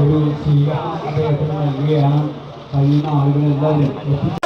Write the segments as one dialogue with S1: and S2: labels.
S1: ഒരു ശീല അദ്ദേഹത്തിന് നൽകുകയാണ്. കഴിയുന്ന ആളുകളെല്ലാവരും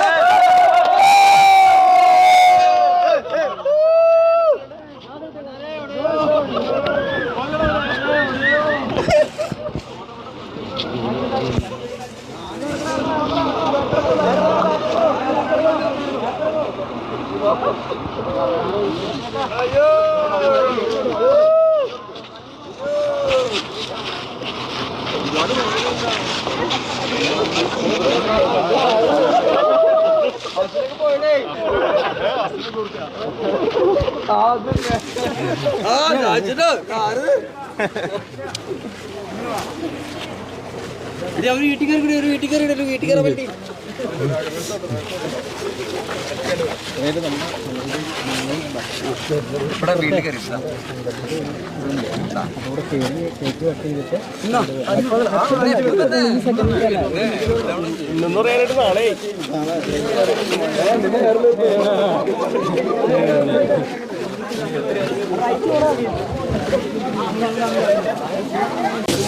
S1: എത്തി-
S2: വീട്ടിൽ കയറി ഒരു കയറി വീട്ടിൽ കയറാൻ വേണ്ടി ഇവിടെ വീട്ടിൽ കയറി
S3: പറയാനായിട്ട് നാളെ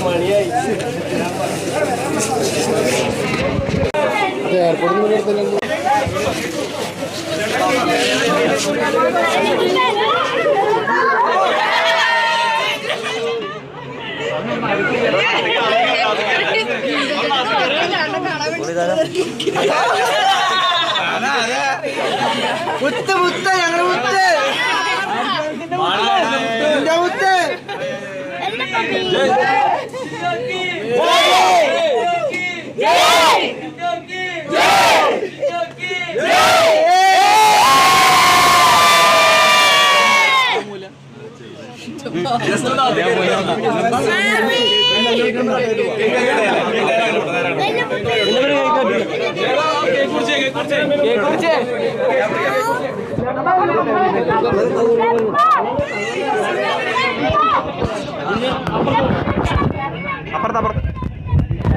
S3: മണിയായി
S2: മുത്ത് മുത്ത് ഞങ്ങളുടെ മുത്ത് എന്റെ മുത്ത്
S3: ആ അച്ഛനമ്മ വിട്ട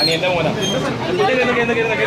S3: അനി എന്റെ മോനാ എന്തൊക്കെ എന്തൊക്കെ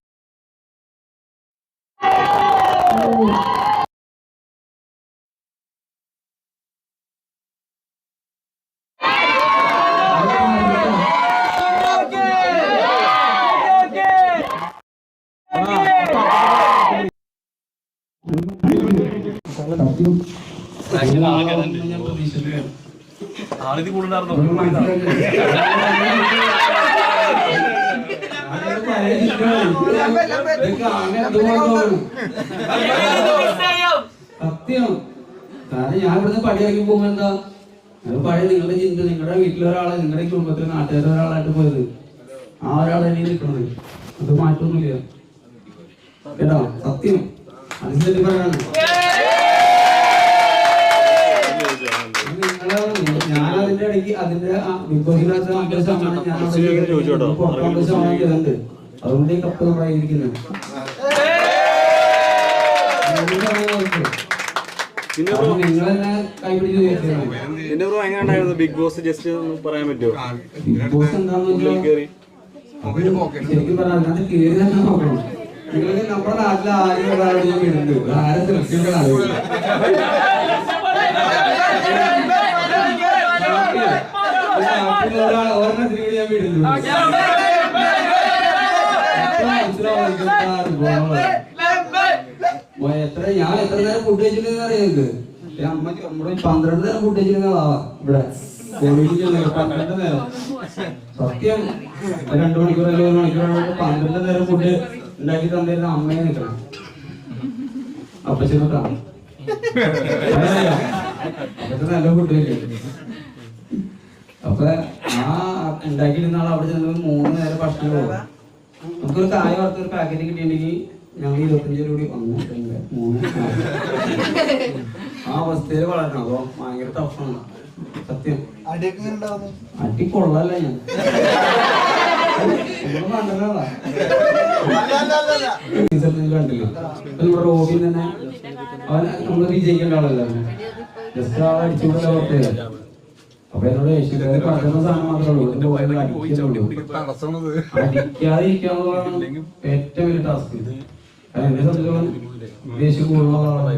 S3: ആളിത് കൂടുതലായിരുന്നു
S1: സത്യം. കാരണം ഞാൻ ഇവിടുന്ന് പടിയാക്കി പോകുമ്പോ എന്താ? പഴയ നിങ്ങളുടെ ചിന്ത നിങ്ങളുടെ വീട്ടിലെ ഒരാളെ നിങ്ങളുടെ കുടുംബത്തിലെ നാട്ടുകാരെ ഒരാളായിട്ട് പോയത്. ആ ഒരാളെ ഇനി നിൽക്കുന്നത്. അത് മാറ്റൊന്നുമില്ല. കേട്ടോ? സത്യം. അതിന് പറയാണ് നിങ്ങൾ ഞാൻ അതിന്റെ ഇടയ്ക്ക് അതിന്റെ അതുകൊണ്ട് ഈ കപ്പ് നമ്മളായിരിക്കുന്നത് കൈപിടിച്ച്
S2: ബ്രോ എങ്ങനെ ഉണ്ടായിരുന്നു? ബിഗ് ബോസ് ജസ്റ്റ് ഒന്ന് പറയാൻ പറ്റുമോ?
S1: ബിഗ് ബോസ് അത് ശരിക്കും പറഞ്ഞാൽ അതിനകത്ത് കയറി തന്നെ നോക്കണം. നിങ്ങൾക്ക് നമ്മുടെ നാട്ടിൽ ആരും ഒരാളോട് ഞാൻ ആരെ അറിയില്ല. ഒരെണ്ണത്തിന് വേണ്ടി ഞാൻ വിടുന്നു എത്ര ഞാൻ എത്ര നേരം ഫുഡ് കഴിച്ചിട്ടുണ്ടെന്ന് അറിയാം നിങ്ങൾക്ക് അമ്മയ്ക്ക് നമ്മുടെ പന്ത്രണ്ട് നേരം ഫുഡ് കഴിച്ചിരുന്ന ആളാ ഇവിടെ. പന്ത്രണ്ട് നേരം. സത്യം രണ്ടു മണിക്കൂർ അല്ലെങ്കിൽ ഒരു മണിക്കൂർ പന്ത്രണ്ട് നേരം ഫുഡ് ഉണ്ടാക്കി തന്നിരുന്ന അമ്മയെ നിൽക്കണം. അപ്പച്ചനോട്ടാണ് നല്ല ഫുഡ് കഴിക്കും. അപ്പൊ ആ ഉണ്ടാക്കിയിരുന്ന ആൾ അവിടെ ചെന്ന് മൂന്ന് നേരം ഭക്ഷണം പോകും നമുക്കൊരു കായ വറുത്ത ഒരു പാക്കറ്റ് കിട്ടിയിട്ടുണ്ടെങ്കിൽ ഞങ്ങൾ ഇരുപത്തഞ്ച് രൂപ വന്നു. മൂന്ന് ആ അവസ്ഥയിൽ വളരണം. അപ്പൊ ഭയങ്കര ടഫാണ് സത്യം. അടി കൊള്ളല്ല ഞാൻ. നമ്മൾ കണ്ടില്ലേ നമ്മുടെ റോബിൻ തന്നെ അവൻ നമ്മൾ വിജയിക്കേണ്ട ആളല്ലേ ജസ്റ്റ് ആളെ അടിച്ചുകൂടെ പുറത്തേക്ക്. അപ്പൊ എന്നോട് ഏഷ്യക്കാര് പറയുന്ന സാധനം മാത്രമേ ഉള്ളൂ? അടിക്കാതിരിക്കാന്നുള്ളതാണ് ഏറ്റവും വലിയ ടാസ്ക് കാരണം എന്നെ സംബന്ധിച്ചോളം ദേഷ്യം കൂടുതലുള്ള ആളാണ്.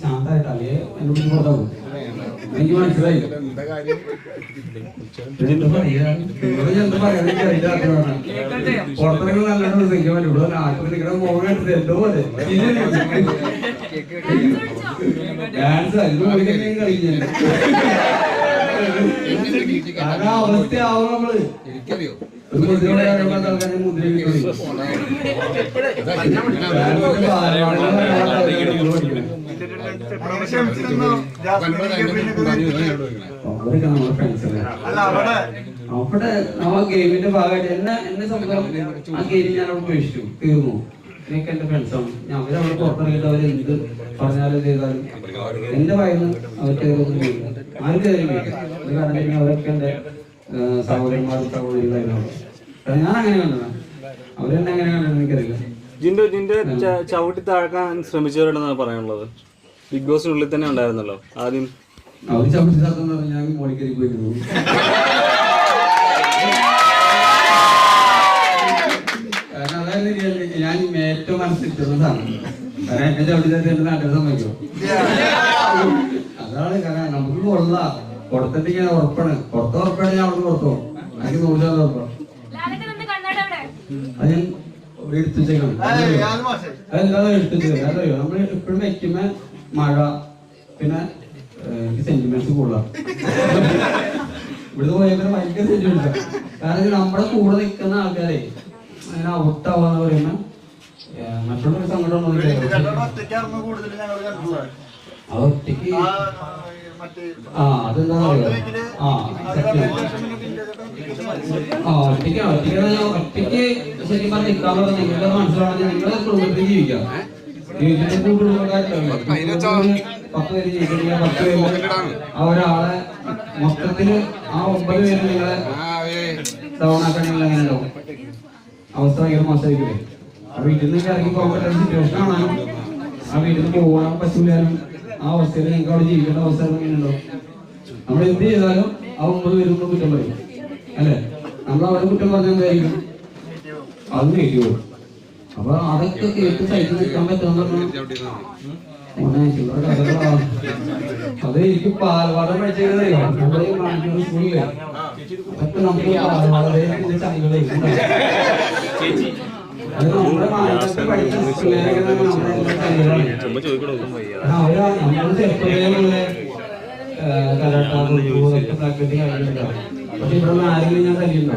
S1: ശാന്തമായിട്ട് അല്ലേ? എന്നോട് പുറത്താകും എനിക്ക് മനസ്സിലായി. എന്താ പറ്റും. ഇവിടെ നാട്ടിൽ മുഖം പോലെ. ഡാൻസ് അതിന് ആ അവസ്ഥയാവും നമ്മൾ. എനിക്കറിയോ അവിടെ ആ ഗെയിമിന്റെ ഭാഗമായിട്ട് എന്നെ എന്നെ സംബന്ധിച്ചോളം ആ ഗെയിം ഞാൻ അവിടെ ഉപേക്ഷിച്ചു. തീർന്നു. എനിക്ക് എന്റെ ഫ്രണ്ട്സാണ് ഞാൻ അവരവിടെ പുറത്തിറങ്ങിയിട്ട് അവർ എന്ത് പറഞ്ഞാലും ചെയ്താലും എന്റെ വയന്ന് അവർക്ക് ഒന്നും ചെയ്യില്ല ആർക്കും അതിന് ഇത് കാരണം കഴിഞ്ഞാൽ അവരൊക്കെ എന്റെ സഹോദരന്മാരും സഹോദരികളായിരുന്നു ഞാൻ അങ്ങനെ കണ്ടതാണ് അവരെന്നെ അങ്ങനെ കണ്ടത് എനിക്കറിയില്ല.
S2: ജിന്റെ ച- ചവിട്ടി താഴ്ക്കാൻ ശ്രമിച്ചവരുണ്ടെന്നാണ് പറയാനുള്ളത്. ബിഗ് ബോസിനുള്ളിൽ തന്നെ ഉണ്ടായിരുന്നല്ലോ ആദ്യം.
S1: അവർ ചവിട്ടി സ്ഥലത്തെന്ന് പറഞ്ഞാൽ ഞാൻ മോളിക്കരി പോയിരുന്നു കാരണം അതായത് ഞാൻ- ഏറ്റവും മനസ്സിലിട്ടുള്ളതാണ് കാരണം എന്നെ ചവിട്ടി താഴ്ത്തി നാട്ടിൽ സമ്മതിക്കും അതാണ് കാരണം കൊള്ളാം പുറത്തിട്ട് ഞാൻ ഉറപ്പാണ്. പുറത്ത് ഉറപ്പാണ് ഞാൻ അവിടെ പുറത്തു എനിക്ക് നൂറ് ശതമാനം ഉറപ്പാണ് അത് ഞാൻ എടുത്തു വെച്ചേക്കണം. അതെന്താ എടുത്തു വെച്ചത് അതറിയോ നമ്മൾ എപ്പോഴും വെക്കുമ്പോ മഴ പിന്നെ എനിക്ക് സെന്റിമെന്റ്സ് കൂടുതലാണ് ഇവിടുന്ന് പോയപ്പോൾ ഭയങ്കര സെന്റിമെന്റ്സ് കാരണം നമ്മുടെ കൂടെ നിൽക്കുന്ന ആൾക്കാരെ അങ്ങനെ ഔട്ടാവാന്ന് പറയുമ്പോ ഏഹ്, മറ്റുള്ളവർക്ക് സങ്കടം അത് ഒറ്റയ്ക്ക് ആ അതെന്താ ആ ആ ഒറ്റയ്ക്ക് ഒറ്റയ്ക്ക് ഒറ്റയ്ക്ക് ശരിക്കും പറഞ്ഞ നിൽക്കാന്ന് പറഞ്ഞാൽ നിങ്ങളുടെ മനസ്സിലാണെങ്കിൽ നിങ്ങളുടെ കുടുംബത്തിൽ ജീവിക്കാം. ജീവിച്ചിട്ട് കുടുംബക്കാരുണ്ടാവില്ല പത്ത് പേര് ജീവിക്കണമെങ്കിൽ പത്ത് പേര് ആ ഒരാളെ മൊത്തത്തിൽ ആ ഒമ്പത് പേര് നിങ്ങളെ ഡൗൺ ആക്കണമെങ്കിൽ അങ്ങനെ ഉണ്ടാവും? അവസ്ഥ ഭയങ്കര മോശമായിരിക്കും ആ വീട്ടിൽ നിന്ന് ഇറങ്ങി പോകാൻ പറ്റുന്ന സിറ്റുവേഷൻ ആണ് ആ വീട്ടിൽ നിന്ന് പോകാൻ പറ്റൂലാലും ആ അവസ്ഥയിൽ നിങ്ങൾക്ക് അവിടെ ജീവിക്കേണ്ട അവസ്ഥ എങ്ങനെയുണ്ടോ? നമ്മൾ എന്ത് ചെയ്താലും ആ പേരും കൂടെ കുറ്റം പറയും. അല്ലേ? നമ്മൾ അവരെ കുറ്റം പറഞ്ഞാൽ എന്തായിരിക്കും അത് നേടിയോ അപ്പൊ അതൊക്കെ കേട്ട് സൈറ്റ് നിൽക്കാൻ പറ്റുന്ന. അത് എനിക്ക് പാലവാട പഠിച്ചത് നമ്മുടെ മാനന്തവാടി സ്കൂളിലെ. അതൊക്കെ നമുക്ക് പാലവാടയുടെ ചങ്കളെ ആയിട്ടുണ്ടാവും പക്ഷെ ഇവിടെ ആരെങ്കിലും ഞാൻ തല്ലിയിട്ടുണ്ടോ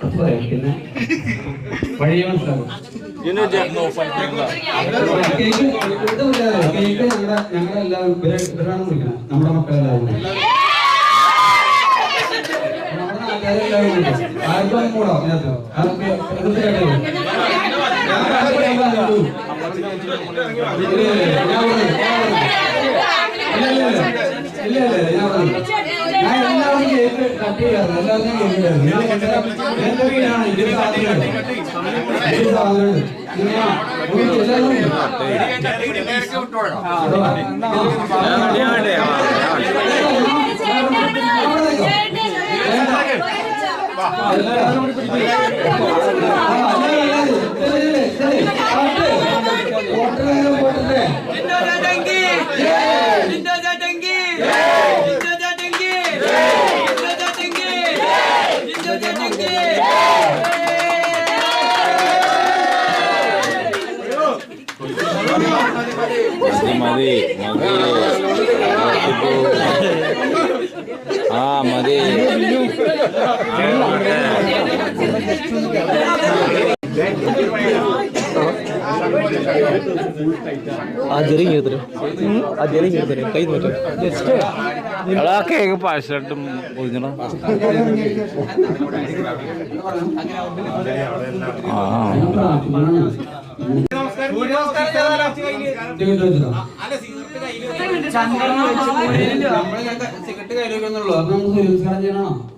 S1: പിന്നെ
S2: ജിനു ജെ-
S1: കേക്ക് ഞങ്ങളുടെ ഇവരെ ഇവരാണ് വിളിക്കുന്നത് നമ്മുടെ മക്കളെല്ലാവരും. നമ്മുടെ നാട്ടുകാരെല്ലാവരും വിളിക്കും ആർക്കും കൂടാ. ഇതിനകത്ത് ആർക്ക് ഇല്ല, ഇല്ല, ഞാൻ പറഞ്ഞു, കേക്ക് കട്ട് എല്ലാവരും അത് നമുക്ക് സർവീസ് കട ചെയ്യണോ
S3: അല്ല വെച്ചിണ്ടായിരുന്നല്ലോ
S1: അറിയാമല്ലോ അതറിയാണ്ട് ചെയ്തിട്ട് നമ്മൾ തെറ്റിയായിട്ടുണ്ടോ അവിടെ അല്ലേ
S3: മോഹൻലാൽ
S1: ആ
S3: പോലെ ചുമ്മാ
S1: ആണല്ലോ നമ്മളെല്ലാവരും തെറ്റ് ചെയ്യും ഇല്ലേ നമുക്ക് നമ്മുടെ ഏരിയയിൽ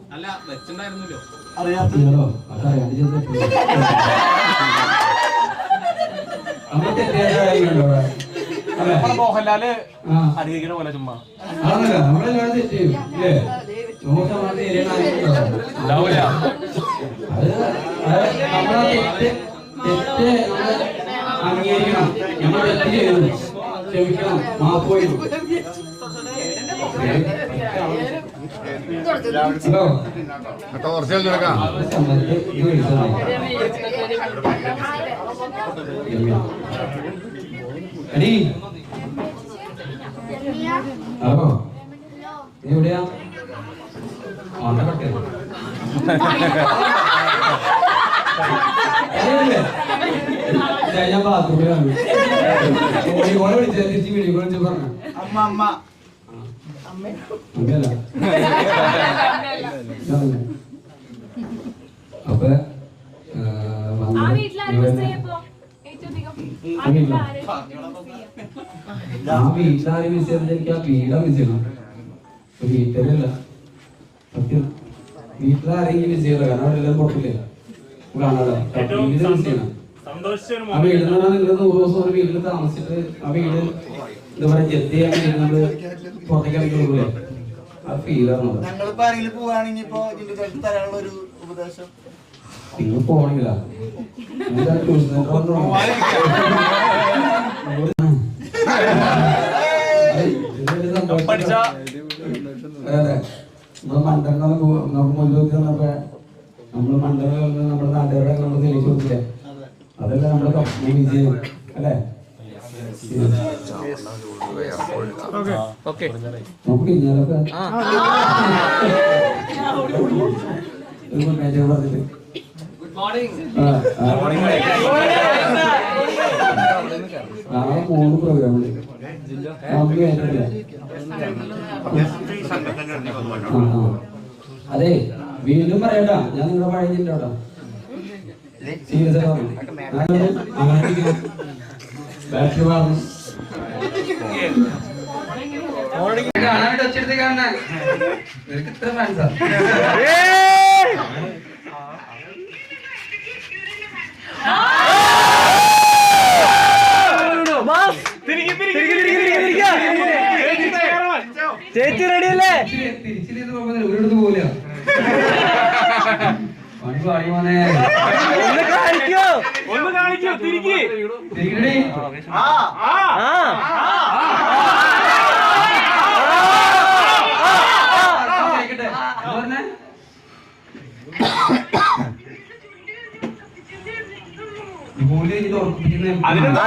S3: ഉണ്ടാവൂല.
S1: അത് അത് നമ്മളാ തെറ്റ് തെറ്റ് നമ്മൾ അംഗീകരിക്കണം. നമ്മൾ തെറ്റ് ചെയ്തു ക്ഷമിക്കണം. മാപ്പ് വരും ഹലോ
S4: ടോർച്ചൽ നടക്കാം
S1: എടീ ഹലോ നീ എവിടെയാ കട്ടെ ഞാൻ ബാത്റൂമിലാണ് ഓടിക്കോളെ വിളിച്ച തിരിച്ച് വീഡിയോ വിളിച്ച് പറഞ്ഞു
S4: അമ്മ അമ്മ.
S1: അപ്പൊ ആ,
S5: ആ വീട്ടിലാരും മിസ് ചെയ്യപ്പോ? ഏറ്റവും ആ വീട്ടിലാരും
S1: ആ വീട്ടിലാരും മിസ് ചെയ്തത് എനിക്ക് ആ വീടാ മിസ് ചെയ്യണം. ഇപ്പൊ വീട്ടിലല്ല സത്യം. വീട്ടിലാരെങ്കിലും മിസ് കാരണം അവിടെ എല്ലാം വീട് മിസ് ചെയ്യണം. ആ വീട് എന്ന് പറഞ്ഞാൽ നിങ്ങൾ നൂറ് ദിവസം ഒരു വീട്ടിൽ താമസിച്ചിട്ട് ആ വീട് എന്താ പറയാ ജെത്തി നമ്മൾ പുറത്തേക്ക് ആ ഫീലാണ്
S4: ഞങ്ങളിപ്പോ ആരെങ്കിലും പോവാണെങ്കിൽ ഇപ്പൊ ഇതിന്റെ അടുത്ത് തരാനുള്ള ഒരു ഉപദേശം?
S1: നിങ്ങൾ പോണില്ല എന്താ ട്യൂഷൻ സെന്റർ അതെ. നമ്മൾ മണ്ടങ്ങൾ നമുക്ക് മുന്നോട്ട് ചെന്നപ്പോ നമ്മൾ മണ്ടങ്ങൾ നമ്മുടെ നാട്ടുകാരെ നമ്മൾ തെളിയിച്ചു കൊടുക്കില്ലേ അതല്ല നമ്മൾ കംപ്ലീറ്റ് ചെയ്യും. അല്ലേ? നമുക്ക് ഇഞ്ഞാലൊക്കെ ഒരു മുന്നേറ്റം പറഞ്ഞിട്ട് ആ, മൂന്ന് നമുക്ക് ആ. അതെ വീണ്ടും പറയട്ടാ ഞാൻ നിങ്ങളുടെ പഴയ ജില്ല കേട്ടോ കാണാൻ ഒച്ചെടുത്ത് കാണാൻ നിനക്ക് ഇത്ര ഫാൻസാ
S2: ചേച്ചി റെഡിയല്ലേ
S1: തിരിച്ചിട്ട് പോകുന്നില്ല ഒരിടത്ത് മോനെ
S2: ഒന്ന് കാണിക്കോ.
S3: ആ.
S1: തിരിക്കടി കേക്കട്ടെ എന്താ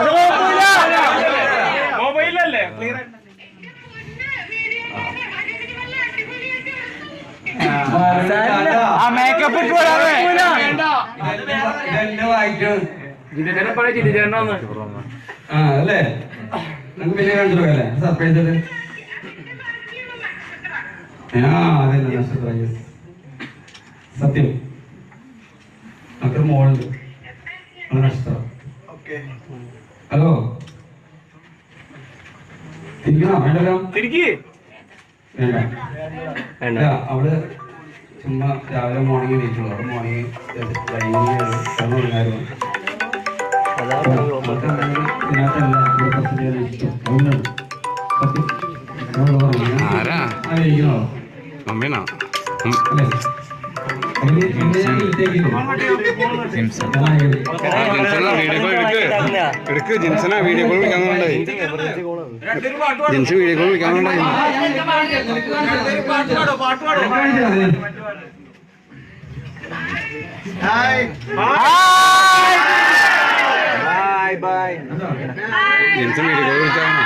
S1: ആ
S3: മേക്കപ്പ് ഇട്ട്
S1: ആ അല്ലേ? നമുക്ക് പിന്നെ കണ്ടു അല്ലേ സർപ്രൈസ് ആ അതന്നെ സർപ്രൈസ് സത്യം. നമുക്കൊരു മോളുണ്ട്. നക്ഷത്രം ഹലോ? തിരിക്കണോ വേണ്ടല്ലോ?
S6: തിരിക്ക്.
S1: വേണ്ട. അവൾ ചുമ്മാ രാവിലെ മോർണിംഗ് എണീറ്റുള്ളൂ അവിടെ മോർണിംഗ് തുടങ്ങായിരുന്നു
S3: ആരാ? മമ്മീനാ എടുക്ക് ജിൻസനാ video call വിളിക്കാന്നുണ്ടായി Jins video call by Jins video call വിളിച്ചാണ്